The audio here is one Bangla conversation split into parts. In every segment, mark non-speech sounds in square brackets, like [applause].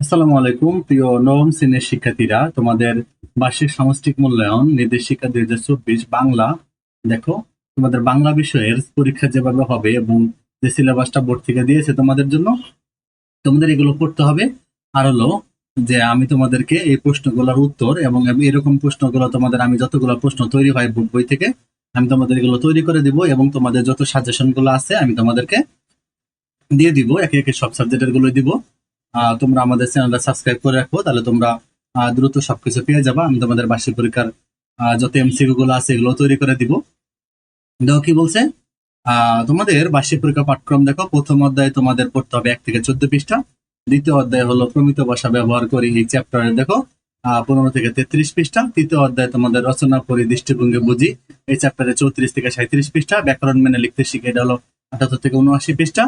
আসসালামু আলাইকুম, প্রিয় নবম শ্রেণির শিক্ষার্থীরা। তোমাদের বার্ষিক সামষ্টিক মূল্যায়ন, নির্দেশিকা দুই হাজার চব্বিশ, বাংলা। দেখো, তোমাদের বাংলা বিষয়ের পরীক্ষা যেভাবে হবে এবং যে সিলেবাসটা বোর্ড থেকে দিয়েছে তোমাদের জন্য, তোমাদের এগুলো পড়তে হবে। আর হলো যে আমি তোমাদেরকে এই প্রশ্নগুলোর উত্তর এবং এরকম প্রশ্নগুলো তোমাদের আমি যতগুলো প্রশ্ন তৈরি হয় বুক বই থেকে, আমি তোমাদের এগুলো তৈরি করে দিব এবং তোমাদের যত সাজেশনগুলো আছে আমি তোমাদেরকে দিয়ে দিব, একে একে সব সাবজেক্টেরগুলো দিব। তোমরা আমাদের চ্যানেলটা সাবস্ক্রাইব করে রাখো, তাহলে তোমরা দ্রুত সবকিছু পেয়ে যাবা। আমি তোমাদের বার্ষিক পরীক্ষার যত এমসিকিউ গুলো আছে এগুলো তৈরি করে দিব। দেখো কি বলছে? তোমাদের বার্ষিক পরীক্ষা পাঠক্রম দেখো, প্রথম অধ্যায়ে তোমাদের পড়তে হবে এক থেকে চোদ্দ পৃষ্ঠা। দ্বিতীয় অধ্যায় হলো প্রমিত ভাষা ব্যবহার করি এই চ্যাপ্টারে দেখো। পনেরো থেকে তেত্রিশ পৃষ্ঠা। তৃতীয় অধ্যায় তোমাদের রচনা করি দৃষ্টিভঙ্গি বুঝি। এই চ্যাপ্টারে চৌত্রিশ থেকে সাঁত্রিশ পৃষ্ঠা। ব্যাকরণ মেনে লিখতে শিখে এটা হলো আঠাত্তর থেকে উনআশি পৃষ্ঠা।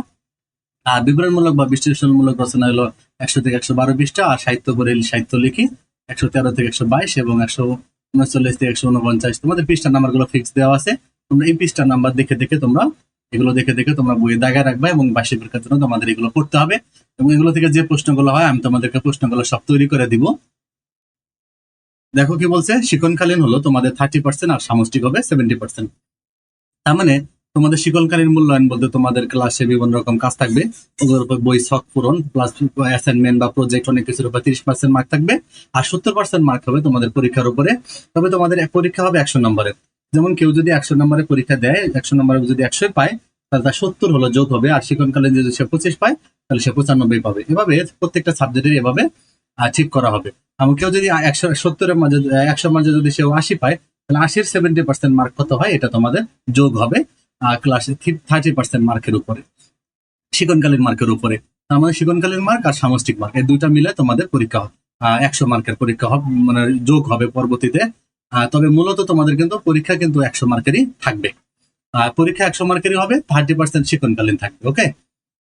বিবরণমূলক বা বিশ্লেষণমূলক রচনা হলো একশো থেকে একশো বারো পৃষ্ঠা, আর সাহিত্য করে সাহিত্য লিখি, একশো তেরো থেকে একশো বাইশ এবং একশো উনচল্লিশ থেকে একশো উনপঞ্চাশ। তোমাদের পৃষ্ঠা নাম্বারগুলো ফিক্স দেওয়া আছে। তোমরা এই পৃষ্ঠা নাম্বার দেখে দেখে তোমরা এগুলো দেখে দেখে তোমরা বইয়ে দাগায় রাখবে এবং বার্ষিক পরীক্ষার জন্য তোমাদের এগুলো করতে হবে। এবং এগুলো থেকে যে প্রশ্নগুলো হয়, আমি তোমাদেরকে প্রশ্নগুলো সব তৈরি করে দিব। দেখো কি বলছে, শিক্ষণকালীন হলো তোমাদের থার্টি পার্সেন্ট আর সামষ্টিক হবে সেভেন্টি পার্সেন্ট তার মানে তোমাদের শিক্ষণকালীন মূল্যায়ন বলতে তোমাদের ক্লাসে বিভিন্ন রকম কাজ থাকবে। ওগুলোর উপর বই শখ পূরণ প্লাস অ্যাসাইনমেন্ট বা প্রজেক্ট অনেক কিছুর উপর তিরিশ পার্সেন্ট মার্ক থাকবে আর সত্তর পার্সেন্ট মার্ক হবে তোমাদের পরীক্ষার উপরে। তবে তোমাদের পরীক্ষা হবে একশো নম্বরের। যেমন কেউ যদি একশো নম্বরে পরীক্ষা দেয়, একশো নম্বরে যদি একশো পায়, তাহলে তার সত্তর হলো যোগ হবে আর শিক্ষণকালীন যদি সে পঁচিশ পায়, তাহলে সে পঁচানব্বই পাবে। এভাবে প্রত্যেকটা সাবজেক্টের এভাবে ঠিক করা হবে। এবং কেউ যদি একশো, সত্তরের মাঝে একশো মাঝে যদি সে আশি পায়, তাহলে আশির সেভেন্টি পার্সেন্ট মার্ক কত হয়? এটা তোমাদের যোগ হবে। ক্লাসে থার্টি পার্সেন্ট মার্কের উপরে, শিকনকালীন মার্কের উপরে। মানে শিকনকালীন মার্ক আর সামষ্টিক মার্ক এই দুইটা মিলে তোমাদের পরীক্ষা হবে। একশো মার্কের পরীক্ষা হবে মানে যোগ হবে পরবর্তীতে। তবে মূলত তোমাদের কিন্তু পরীক্ষা কিন্তু একশো মার্কেরই থাকবে। পরীক্ষা একশো মার্কেরই হবে থার্টি পার্সেন্ট শিকনকালীন থাকবে ওকে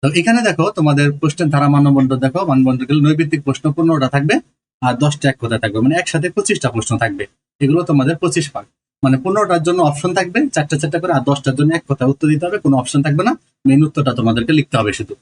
তো এখানে দেখো তোমাদের প্রশ্নের ধারা মানবন্ধ দেখো মানবন্ধ নৈবিত্তিক প্রশ্ন পনেরোটা থাকবে আর দশটা এক কথা থাকবে? মানে একসাথে পঁচিশটা প্রশ্ন থাকবে। এগুলো তোমাদের পঁচিশ মার্ক মানে পনেরোটার জন্য অপশন থাকবে, চারটা চারটা করে, আর দশটার জন্য এক কথা উত্তর দিতে হবে, কোনো অপশন থাকবে না। মেন উত্তরটা তোমাদেরকে লিখতে হবে শুধু।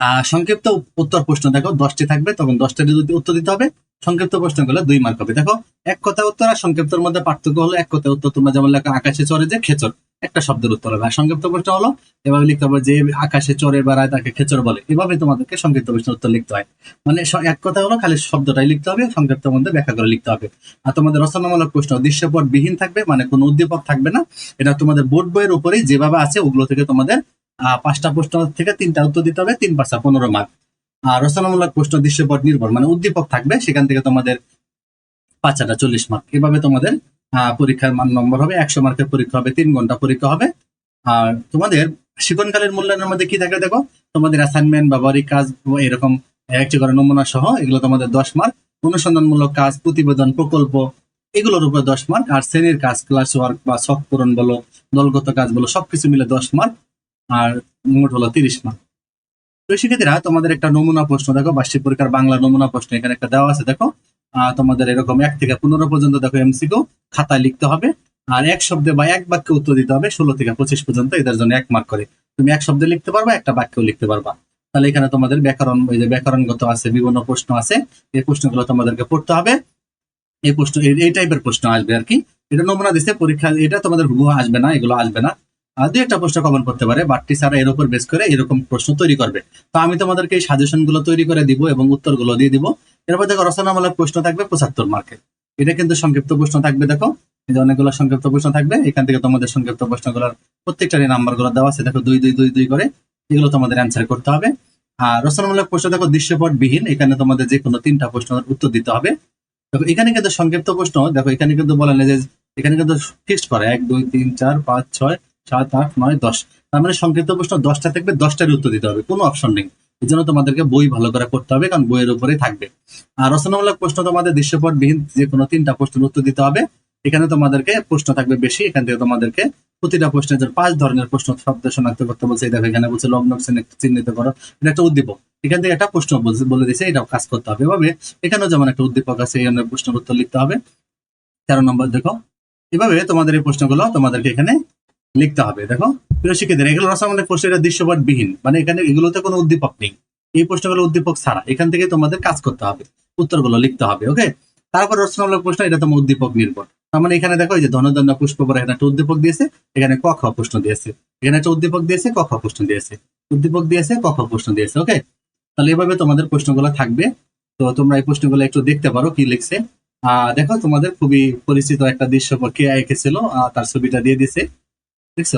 আর সংক্ষিপ্ত উত্তর প্রশ্ন, দেখো, দশটি থাকবে, তখন দশটা যদি উত্তর দিতে হবে, সংক্ষিপ্ত প্রশ্ন করলে দুই মার্ক হবে। দেখো, এক কথা উত্তর আর সংক্ষিপ্তর মধ্যে পার্থক্য হলো এক কথা উত্তর তোমরা যেমন লেখো, আকাশে চড়ে যে খেচর। একটা শব্দের উত্তর হবে। সংক্ষিপ্ত প্রশ্ন হলো, এভাবে লিখতে হবে যে আকাশে চড়ে বেড়ায় তাকে খেচর বলে। এভাবে তোমাদেরকে সংক্ষিপ্ত প্রশ্নের উত্তর লিখতে হয়। মানে এক কথা হলো, খালি শব্দটাই লিখতে হবে সংক্ষিপ্তের মধ্যে ব্যাখ্যা করে লিখতে হবে। আর তোমাদের রচনামূলক প্রশ্ন দৃশ্যপট বিহীন থাকবে মানে কোনো উদ্দীপক থাকবে না। এটা তোমাদের বোর্ড বইয়ের উপরেই যেভাবে আছে, ওগুলো থেকে তোমাদের পাঁচটা প্রশ্ন থেকে তিনটা উত্তর দিতে হবে, তিন পাঁচটা পনেরো মার্ক। আর রচনামূলক প্রশ্ন দৃশ্যপট নির্ভর মানে উদ্দীপক থাকবে, সেখান থেকে তোমাদের পাঁচটা চল্লিশ মার্ক। এভাবে তোমাদের পরীক্ষার মান নম্বর হবে, একশো মার্কের পরীক্ষা হবে, তিন ঘণ্টা পরীক্ষা হবে। আর তোমাদের শিক্ষণকালের মূল্যায়নের মধ্যে কি থাকে দেখো? তোমাদের অ্যাসাইনমেন্ট ব্যবহারিক কাজ, এরকম একটি করে নমুনা সহ, এগুলো তোমাদের দশ মার্ক অনুসন্ধানমূলক কাজ, প্রতিবেদন, প্রকল্প, এগুলোর উপর দশ মার্ক আর শ্রেণির কাজ ক্লাস ওয়ার্ক বা শখ পূরণ বলো, দলগত কাজ বলো, সবকিছু মিলে দশ মার্ক আর মোট হলো তিরিশ মার্ক তো শিক্ষার্থীরা, তোমাদের একটা নমুনা প্রশ্ন দেখো, বার্ষিক পরীক্ষার বাংলা নমুনা প্রশ্ন এখানে একটা দেওয়া আছে, দেখো। তোমাদের এরকম এক থেকে পনেরো পর্যন্ত দেখো এমসিকিউ খাতায় লিখতে হবে। আর এক শব্দে বা এক বাক্যে উত্তর দিতে হবে, ষোলো থেকে পঁচিশ পর্যন্ত এদের জন্য এক মার্ক করে। তুমি এক শব্দে লিখতে পারবা, একটা বাক্যও লিখতে পারবা। তাহলে এখানে তোমাদের ব্যাকরণ ওই যে ব্যাকরণগত আছে, বিভিন্ন প্রশ্ন আছে। এই প্রশ্নগুলো তোমাদেরকে পড়তে হবে। এই প্রশ্ন, এই- এই টাইপের প্রশ্ন আসবে আর কি। এটা নমুনা দিচ্ছে পরীক্ষা, এটা তোমাদের হুবহু আসবে না, এগুলো আসবে না। আর দুই একটা প্রশ্ন কমন করতে পারে বাট টিচাররা এর উপর বেস করে এরকম প্রশ্ন তৈরি করবে। তো আমি তোমাদেরকে এই সাজেশনগুলো তৈরি করে দিব এবং উত্তরগুলো দিয়ে দিব। এরপর দেখো রচনামূলক প্রশ্ন থাকবে পঁচাত্তর মার্কের এটা কিন্তু সংক্ষিপ্ত প্রশ্ন থাকবে, দেখো। এই যে অনেকগুলো সংক্ষিপ্ত প্রশ্ন থাকবে, এখান থেকে তোমাদের সংক্ষিপ্ত প্রশ্নগুলোর প্রত্যেকটারই নাম্বারগুলো দেওয়া আছে। দেখো, দুই দুই দুই দুই করে এগুলো তোমাদের অ্যান্সার করতে হবে। আর রচনামূলক প্রশ্ন, দেখো দৃশ্যপট বিহীন এখানে তোমাদের যে কোনো তিনটা প্রশ্নের উত্তর দিতে হবে। দেখো, এখানে কিন্তু সংক্ষিপ্ত প্রশ্ন, দেখো, এখানে কিন্তু বলা নেই যে, এখানে কিন্তু ফিক্সড করে, এক, দুই, তিন, চার, পাঁচ, ছয়, সাত, আট, নয়, দশ। তার মানে সংক্ষিপ্ত প্রশ্ন দশটা থাকবে, দশটারই উত্তর দিতে হবে। কোনো অপশন নেই। এই জন্য তোমাদেরকে বই ভালো করে পড়তে হবে, কারণ বইয়ের উপরেই থাকবে। আর রচনামূলক প্রশ্ন তোমাদের দৃশ্যপট বিহীন যে কোনো তিনটা প্রশ্নের উত্তর দিতে হবে। এখানে তোমাদেরকে প্রশ্ন থাকবে বেশি, এখান থেকে তোমাদেরকে প্রতিটা প্রশ্নের জন্য পাঁচ ধরনের প্রশ্ন শব্দ শনাক্ত করতে বলছে। দেখো, এখানে বলছে লগ্ন চিহ্নিত- করো। এটা একটা উদ্দীপক। এখান থেকে একটা প্রশ্ন বলে দিছে এটাও কাজ করতে হবে। এভাবে এখানেও যেমন একটা উদ্দীপক আছে, এই প্রশ্নের উত্তর লিখতে হবে। তেরো নম্বর, দেখো। এভাবে তোমাদের এই প্রশ্নগুলো তোমাদেরকে এখানে লিখতে হবে। দেখো, প্রিয় শিক্ষার্থীরা, এগুলো রসায়নের প্রশ্ন এটা দৃশ্যপট বিহীন মানে এখানে এগুলোতে কোনো উদ্দীপক নেই। এই প্রশ্নগুলো উদ্দীপক ছাড়া। এখান থেকে তোমাদের কাজ করতে হবে, উত্তরগুলো লিখতে হবে, ওকে? তারপর রচনামূলক প্রশ্ন, এটা তোমার উদ্দীপক নির্ভর। তার মানে এখানে দেখো, এই যে ধনদন্য পুষ্প পরে এখানে একটা উদ্দীপক দিয়েছে, এখানে ক, খ প্রশ্ন দিয়েছে। এখানে একটা উদ্দীপক দিয়েছে, ক, খ প্রশ্ন দিয়েছে। উদ্দীপক দিয়েছে, ক, খ প্রশ্ন দিয়েছে, ওকে? তাহলে এভাবে তোমাদের প্রশ্নগুলো থাকবে। তো তোমরা এই প্রশ্নগুলো একটু দেখতে পারো কি লিখছে। আহ, দেখো, তোমাদের খুবই পরিচিত একটা দৃশ্য কে এঁকেছিল তার ছবিটা দিয়ে দিছে দেখছ?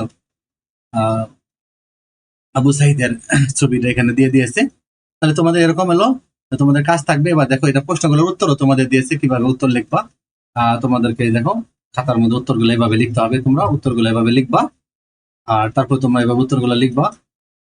আবু সাহিদের [clears throat] ছবিটা এখানে দিয়ে দিয়েছে। তাহলে তোমাদের এরকম এলো তোমাদের কাজ থাকবে। এবার দেখো এটা প্রশ্নগুলোর উত্তরও তোমাদের দিয়েছে কীভাবে উত্তর লিখবা। আহ, তোমাদেরকে দেখো খাতার মধ্যে উত্তরগুলো এভাবে লিখতে হবে তোমরা উত্তরগুলো এভাবে লিখবা। আর তারপর তোমরা এভাবে উত্তরগুলো লিখবা।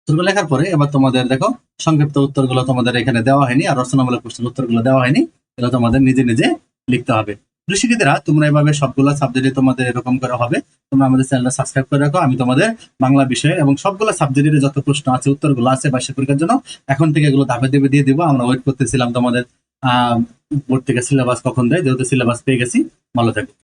উত্তরগুলো লেখার পরে এবার তোমাদের দেখো সংক্ষিপ্ত উত্তরগুলো তোমাদের এখানে দেওয়া হয়নি আর রচনামূলক প্রশ্নের উত্তরগুলো দেওয়া হয়নি। এগুলো তোমাদের নিজে নিজে লিখতে হবে। কৃষিকেরা তোমরা এভাবে সবগুলো সাবজেক্টে তোমাদের এরকম করা হবে। তোমরা আমাদের চ্যানেলটা সাবস্ক্রাইব করে রাখো। আমি তোমাদের বাংলা বিষয়ে এবং সবগুলো সাবজেক্টের যত প্রশ্ন আছে, উত্তরগুলো আছে বার্ষিক পরীক্ষার জন্য, এখন থেকে এগুলো ধাপে ধাপে দিয়ে দিব। আমরা ওয়েট করতেছিলাম তোমাদের, আহ বোর্ড থেকে সিলেবাস কখন দেয়, যেহেতু সিলেবাস পেয়ে গেছি। ভালো থাকবে